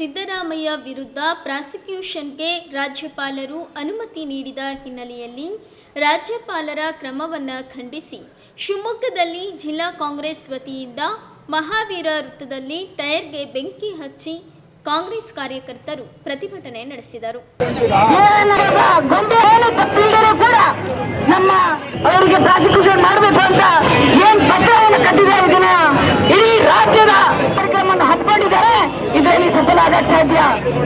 ಸಿದ್ದರಾಮಯ್ಯ ವಿರುದ್ಧ ಪ್ರಾಸಿಕ್ಯೂಷನ್ಗೆ ರಾಜ್ಯಪಾಲರು ಅನುಮತಿ ನೀಡಿದ ಹಿನ್ನೆಲೆಯಲ್ಲಿ ರಾಜ್ಯಪಾಲರ ಕ್ರಮವನ್ನು ಖಂಡಿಸಿ ಶಿವಮೊಗ್ಗದಲ್ಲಿ ಜಿಲ್ಲಾ ಕಾಂಗ್ರೆಸ್ ವತಿಯಿಂದ ಮಹಾವೀರ ವೃತ್ತದಲ್ಲಿ ಟೈರ್ಗೆ ಬೆಂಕಿ ಹಚ್ಚಿ ಕಾಂಗ್ರೆಸ್ ಕಾರ್ಯಕರ್ತರು ಪ್ರತಿಭಟನೆ ನಡೆಸಿದರು. ಮಾಡಬೇಕು ಅಂತ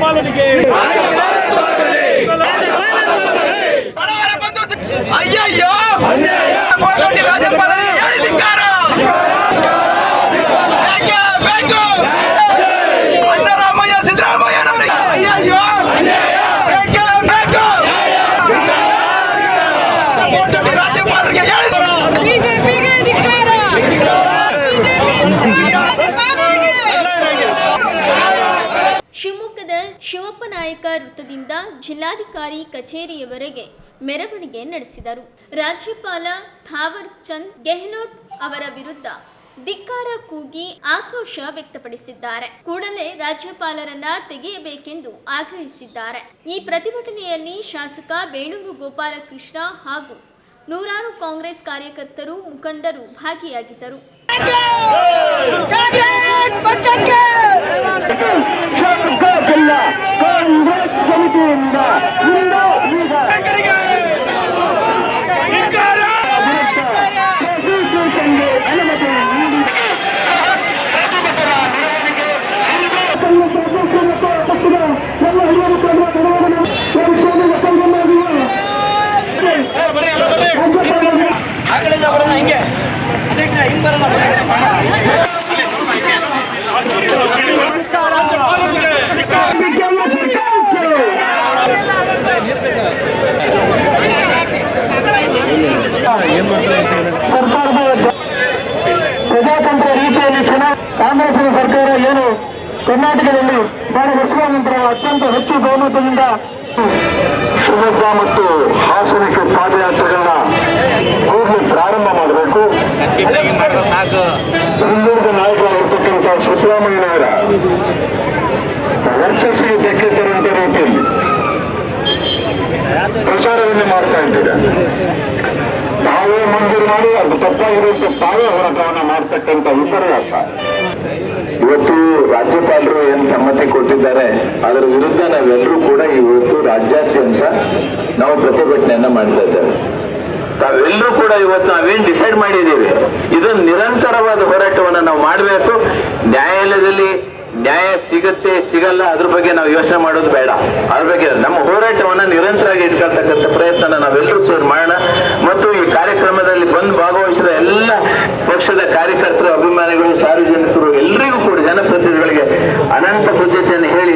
పాలనకి అయ్యయ్యో ಶಿವಮೊಗ್ಗದ ಶಿವಪ್ಪ ನಾಯಕ ವೃತ್ತದಿಂದ ಜಿಲ್ಲಾಧಿಕಾರಿ ಕಚೇರಿಯವರೆಗೆ ಮೆರವಣಿಗೆ ನಡೆಸಿದರು. ರಾಜ್ಯಪಾಲ ಥಾವರ್ ಚಂದ್ ಗೆಹ್ಲೋಟ್ ಅವರ ವಿರುದ್ಧ ಧಿಕ್ಕಾರ ಕೂಗಿ ಆಕ್ರೋಶ ವ್ಯಕ್ತಪಡಿಸಿದ್ದಾರೆ. ಕೂಡಲೇ ರಾಜ್ಯಪಾಲರನ್ನ ತೆಗೆಯಬೇಕೆಂದು ಆಗ್ರಹಿಸಿದ್ದಾರೆ. ಈ ಪ್ರತಿಭಟನೆಯಲ್ಲಿ ಶಾಸಕ ಬೇಣೂರು ಗೋಪಾಲಕೃಷ್ಣ ಹಾಗೂ ನೂರಾರು ಕಾಂಗ್ರೆಸ್ ಕಾರ್ಯಕರ್ತರು, ಮುಖಂಡರು ಭಾಗಿಯಾಗಿದ್ದರು. ಶಿವಮೊಗ್ಗ ಜಿಲ್ಲಾ ಕಾಂಗ್ರೆಸ್ ಪ್ರಜಾತಂತ್ರ ರೀತಿಯಲ್ಲಿ ಕಾಂಗ್ರೆಸ್ ಕಾಂಗ್ರೆಸ್ಸಿನ ಸರ್ಕಾರ ಏನು ಕರ್ನಾಟಕದಲ್ಲಿ ಬಹಳ ವರ್ಷಗಳ ನಂತರ ಅತ್ಯಂತ ಹೆಚ್ಚು ಬಹುಮತದಿಂದ ಶಿವಮೊಗ್ಗ ಮತ್ತು ಹಾಸನಕ್ಕೆ ಪಾದಯಾತ್ರೆಗಳನ್ನ ಕೂಡಲೇ ಪ್ರಾರಂಭ ಮಾಡಬೇಕು. ಹಿಂದುಳಿದ ನಾಯಕರಾಗಿರ್ತಕ್ಕಂಥ ಸಿದ್ದರಾಮಯ್ಯನವರ ವರ್ಚಸ್ಸಿಗೆ ಧಕ್ಕೆ ತರುವಂತ ರೀತಿಯಲ್ಲಿ ಪ್ರಚಾರವನ್ನೇ ಮಾಡ್ತಾ ಇದ್ದೀರಾ. ತಾವೇ ಮಂಜೂರು ಮಾಡಿ ಅದು ತಪ್ಪಾಗಿರೋದಕ್ಕೆ ತಾವೇ ಹೋರಾಟವನ್ನ ಮಾಡ್ತಕ್ಕಂಥ ವಿಪರ್ಯಾಸ. ಇವತ್ತು ರಾಜ್ಯಪಾಲರು ಏನ್ ಸಮ್ಮತಿ ಕೊಟ್ಟಿದ್ದಾರೆ ಅದರ ವಿರುದ್ಧ ನಾವೆಲ್ಲರೂ ಕೂಡ ಇವತ್ತು ರಾಜ್ಯಾದ್ಯಂತ ನಾವು ಪ್ರತಿಭಟನೆಯನ್ನ ಮಾಡ್ತಾ ಇದ್ದೇವೆ. ತಾವೆಲ್ಲರೂ ಕೂಡ ಇವತ್ತು ನಾವೇನ್ ಡಿಸೈಡ್ ಮಾಡಿದ್ದೀವಿ? ಇದು ನಿರಂತರವಾದ ಹೋರಾಟವನ್ನ ನಾವು ಮಾಡಬೇಕು. ನ್ಯಾಯಾಲಯದಲ್ಲಿ ನ್ಯಾಯ ಸಿಗುತ್ತೆ ಸಿಗಲ್ಲ ಅದ್ರ ಬಗ್ಗೆ ನಾವು ಯೋಚನೆ ಮಾಡೋದು ಬೇಡ. ಅದ್ರ ಬಗ್ಗೆ ನಮ್ಮ ಹೋರಾಟವನ್ನ ನಿರಂತರವಾಗಿ ಇಟ್ಕೊಳ್ತಕ್ಕಂಥ ಪ್ರಯತ್ನ ನಾವೆಲ್ಲರೂ ಸೇರಿ ಮಾಡೋಣ. ಪಕ್ಷದ ಕಾರ್ಯಕರ್ತರು ಅಭಿಮಾನಿಗಳು ಸಾರ್ವಜನಿಕರು ಎಲ್ಲರಿಗೂ ಕೂಡ ಜನಪ್ರತಿನಿಧಿಗಳಿಗೆ ಅನಂತ ಕೃತಜ್ಞತೆಯನ್ನು ಹೇಳಿ.